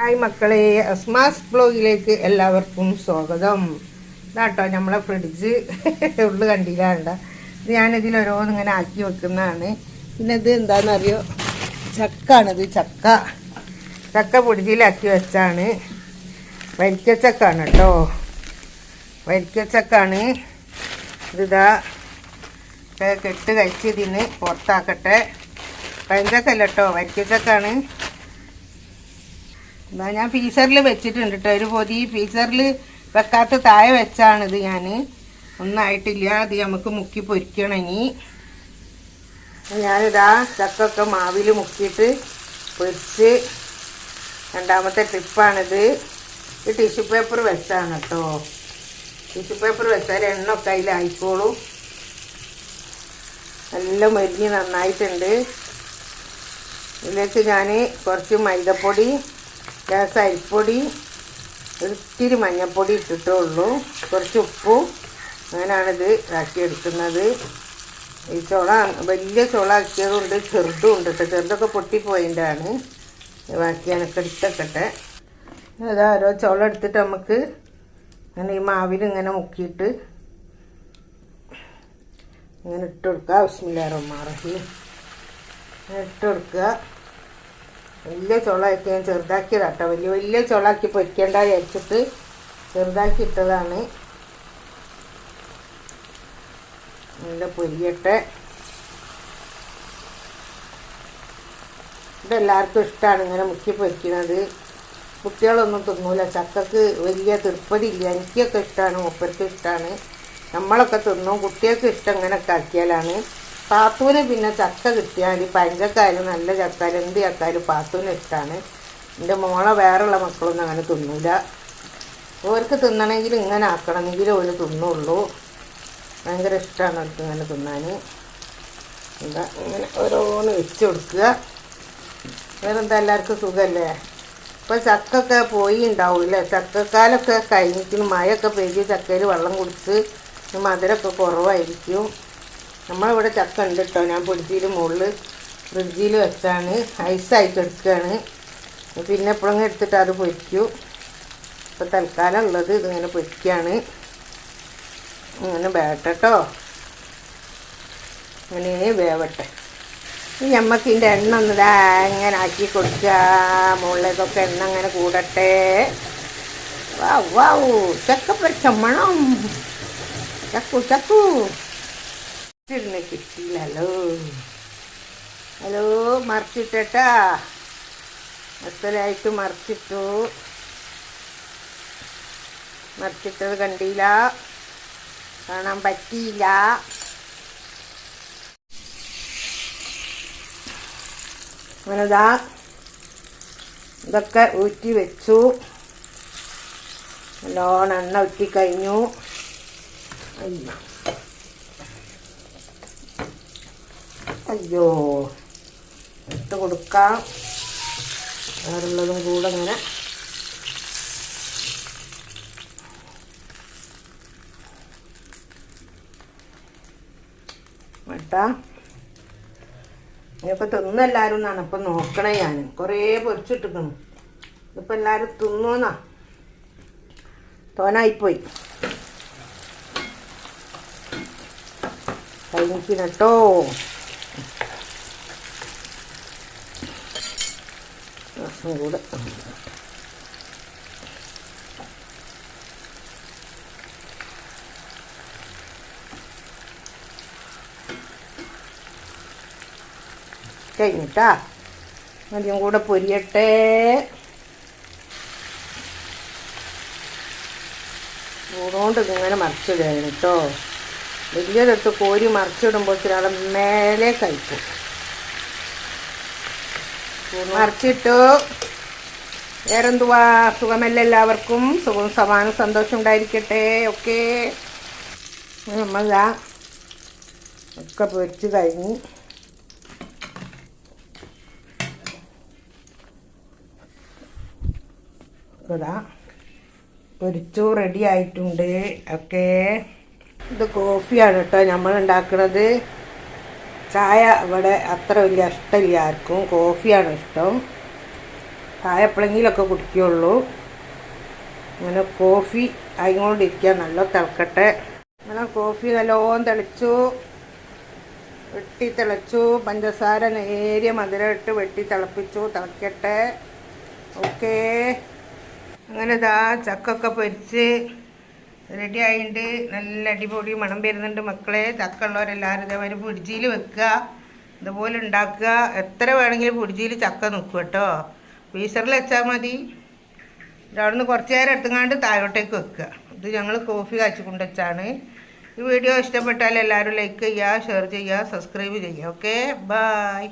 Hi മക്കളെ അസ്മാസ് ബ്ലോഗിലേക്ക് എല്ലാവർക്കും സ്വാഗതം. ഇതാട്ടോ നമ്മളെ ഫ്രിഡ്ജ് ഉള്ളു കണ്ടില്ലാണ്ട. ഞാനിതിൽ ഓരോന്ന് ഇങ്ങനെ ആക്കി വെക്കുന്നതാണ്. പിന്നെ ഇത് എന്താണെന്നറിയോ ചക്കാണിത് ചക്ക. ചക്ക പൊടിച്ചിലാക്കി വെച്ചാണ്. വരിക്കച്ചക്കാണ് കേട്ടോ വരിക്കച്ചക്കാണ്. ഇതാ കെട്ട് കഴിച്ച് ഇതിന് പുറത്താക്കട്ടെ. പഞ്ചക്കല്ല കേട്ടോ വരിക്കച്ചക്കാണ്. എന്നാ ഞാൻ ഫീസറിൽ വെച്ചിട്ടുണ്ട് കേട്ടോ ഒരു പൊതി ഫീസറിൽ വെക്കാത്ത താഴെ വെച്ചാണിത് ഞാൻ ഒന്നായിട്ടില്ല അത് നമുക്ക് മുക്കി പൊരിക്കണം ഇനി. ഞാനിതാ ചക്കൊക്കെ മാവിൽ മുക്കിയിട്ട് പൊരിച്ച് രണ്ടാമത്തെ ട്രിപ്പാണിത് ഈ ടിഷ്യൂ പേപ്പർ വെച്ചാണ് കേട്ടോ ടിഷ്യൂ പേപ്പർ വെച്ചാൽ എണ്ണൊക്കെ അതിലായിക്കോളും. നല്ല മരിഞ്ഞ് നന്നായിട്ടുണ്ട്. ഇതിലേക്ക് ഞാൻ കുറച്ച് മൈദപ്പൊടി ഗ്യാസ് അരിപ്പൊടി ഒരിത്തിരി മഞ്ഞൾപ്പൊടി ഇട്ടിട്ടേ ഉള്ളൂ കുറച്ച് ഉപ്പും അങ്ങനെയാണിത് ആക്കിയെടുക്കുന്നത് ഈ ചുള വലിയ ചുള ആക്കിയതുണ്ട് ചെറുതും ഉണ്ട് കേട്ടോ. ചെറുതൊക്കെ പൊട്ടിപ്പോയിന്റാണ് ബാക്കി എനിക്ക് എടുത്തക്കട്ടെ അതാ ഓരോ ചുള എടുത്തിട്ട് നമുക്ക് അങ്ങനെ ഈ മാവിൽ ഇങ്ങനെ മുക്കിയിട്ട് ഇങ്ങനെ ഇട്ട് കൊടുക്കുക ആവശ്യമില്ല റൊമാറഹി ഇട്ട് കൊടുക്കുക. വലിയ ചുളയൊക്കെ ഞാൻ ചെറുതാക്കിയതാട്ടോ. വലിയ വലിയ ചുളാക്കി പൊരിക്കേണ്ട വിചാരിച്ചിട്ട് ചെറുതാക്കി ഇട്ടതാണ്. നല്ല പൊരിയട്ടെ. ഇതെല്ലാവർക്കും ഇഷ്ടമാണ് ഇങ്ങനെ മുക്കി പൊരിക്കുന്നത് കുട്ടികളൊന്നും തിന്നൂല. ചക്കക്ക് വലിയ തൃപ്പതില്ല എനിക്കൊക്കെ ഇഷ്ടമാണ് മുപ്പർക്കും ഇഷ്ടമാണ് നമ്മളൊക്കെ തിന്നും. കുട്ടികൾക്ക് ഇഷ്ടം ഇങ്ങനെയൊക്കെ ആക്കിയാലാണ്. പാത്തൂന് പിന്നെ ചക്ക കിട്ടിയാൽ പഞ്ചക്കായാലും നല്ല ചക്കായാലും എന്ത് ചക്കായാലും പാത്തൂന് ഇഷ്ടമാണ് എന്റെ മോളെ വേറെയുള്ള മക്കളൊന്നും അങ്ങനെ തിന്നൂല. ഓർക്ക് തിന്നണമെങ്കിൽ ഇങ്ങനെ ആക്കണമെങ്കിൽ ഓര് തിന്നുള്ളൂ. ഭയങ്കര ഇഷ്ടമാണ് അവർക്ക് ഇങ്ങനെ തിന്നാൻ. എന്താ ഇങ്ങനെ ഓരോന്ന് വെച്ച് കൊടുക്കുക. വേറെന്താ എല്ലാവർക്കും സുഖമല്ലേ? ഇപ്പം ചക്കൊക്കെ പോയി ഉണ്ടാവില്ല? ചക്കക്കാലൊക്കെ കഴിഞ്ഞിട്ട് മഴയൊക്കെ പെയ്ത് ചക്കയിൽ വെള്ളം കുടിച്ച് മധുരമൊക്കെ കുറവായിരിക്കും. നമ്മളിവിടെ ചക്ക ഉണ്ട് കേട്ടോ. ഞാൻ പൊടിച്ചിയിൽ മുകളിൽ ഫ്രിഡ്ജിൽ വെച്ചാണ്. ഐസായിട്ട് എടുക്കുകയാണ്. പിന്നെ എപ്പോഴും എടുത്തിട്ട് അത് പൊരിക്കും. ഇപ്പോൾ തൽക്കാലം ഉള്ളത് ഇതിങ്ങനെ പൊരിക്കുകയാണ്. ഇങ്ങനെ വേവട്ടോ അങ്ങനെ വേവട്ടെ. ഞമ്മക്ക് ഇതിന്റെ എണ്ണ ഒന്ന് ഇതാ ഇങ്ങനെ ആക്കി കൊടുക്കുക. മുകളിലേക്കൊക്കെ എണ്ണ അങ്ങനെ കൂടട്ടെ. വാ വാ. ചക്ക പൊരിച്ച മണം. ചക്കു ചക്കു. ഇരുന്ന് കിട്ടിയില്ല. ഹലോ. ഹലോ മറിച്ചിട്ടേട്ടാ. മസലായിട്ട് മറിച്ചിട്ടു. മറിച്ചിട്ടത് കണ്ടില്ല. കാണാൻ പറ്റിയില്ല. അങ്ങനെതാ ഇതൊക്കെ ഊറ്റി വെച്ചു. നല്ലോണം എണ്ണ ഊറ്റി കഴിഞ്ഞു. അയ്യോ. അയ്യോ ഇട്ട് കൊടുക്കാം. വേറുള്ളതും കൂടെ അങ്ങനെ. ഇനിയിപ്പോൾ തിന്നെല്ലാവരും എന്നാണ്? ഇപ്പം നോക്കണേ ഞാൻ കുറേ പൊരിച്ചിട്ടിക്കണം ഇപ്പൊ എല്ലാവരും തിന്നോന്നാ. തോനായിപ്പോയി. കഴിഞ്ഞിട്ട് രസം കൂടെ. കഴിഞ്ഞിട്ടാ? അധികം കൂടെ പൊരിയട്ടെ. ചൂടുകൊണ്ട് ഇങ്ങനെ മറിച്ചിടുകയാണ് കേട്ടോ. വലിയതെടുത്ത് കോരി മറിച്ചിടുമ്പോൾ ഒരാളെ മേലെ കഴിക്കും മറിച്ചിട്ടു വേറെന്തുവാ? സുഖമല്ല എല്ലാവർക്കും? സുഖം സമാനം സന്തോഷം ഉണ്ടായിരിക്കട്ടെ ഒക്കെ. നമ്മളാ ഒക്കെ പൊരിച്ച് കഴിഞ്ഞ്. ഇതാ. പൊരിച്ചു റെഡി ആയിട്ടുണ്ട്. ഒക്കെ. ഇത് കോഫിയാണ് കേട്ടോ നമ്മൾ ഉണ്ടാക്കുന്നത് ചായ ഇവിടെ അത്ര വലിയ ഇഷ്ടമില്ല ആർക്കും. കോഫിയാണ് ഇഷ്ടം. ചായ എപ്പോഴെങ്കിലൊക്കെ കുടിക്കുകയുള്ളൂ അങ്ങനെ കോഫി ആയിക്കൊണ്ടിരിക്കുക. നല്ല തിളക്കട്ടെ. അങ്ങനെ കോഫി നല്ലോണം തിളച്ചു. വെട്ടി തിളച്ചു. പഞ്ചസാര നേരിയ മധുരം ഇട്ട് വെട്ടി തിളപ്പിച്ചു. തിളക്കട്ടെ. ഓക്കേ. അങ്ങനെ ഇതാ ചക്കൊക്കെ പൊരിച്ച് റെഡി ആയിട്ടുണ്ട് നല്ല അടിപൊളി മണം വരുന്നുണ്ട് മക്കളെ. ചക്കയുള്ളവരെല്ലാവരും ഇതേമാതിരി പിടിച്ചിയിൽ വെക്കുക. ഇതുപോലെ ഉണ്ടാക്കുക. എത്ര വേണമെങ്കിലും പിടിച്ചിയിൽ ചക്ക നിൽക്കും കേട്ടോ. ഫ്രീസറിൽ വെച്ചാൽ മതി. അവിടുന്ന് കുറച്ച് നേരം എടുത്തുങ്ങാണ്ട് താഴോട്ടേക്ക് വെക്കുക. ഇത് ഞങ്ങൾ കോഫി കാച്ചി കൊണ്ടുവച്ചാണ് ഈ വീഡിയോ ഇഷ്ടപ്പെട്ടാൽ എല്ലാവരും ലൈക്ക് ചെയ്യുക ഷെയർ ചെയ്യുക സബ്സ്ക്രൈബ് ചെയ്യുക. Okay bye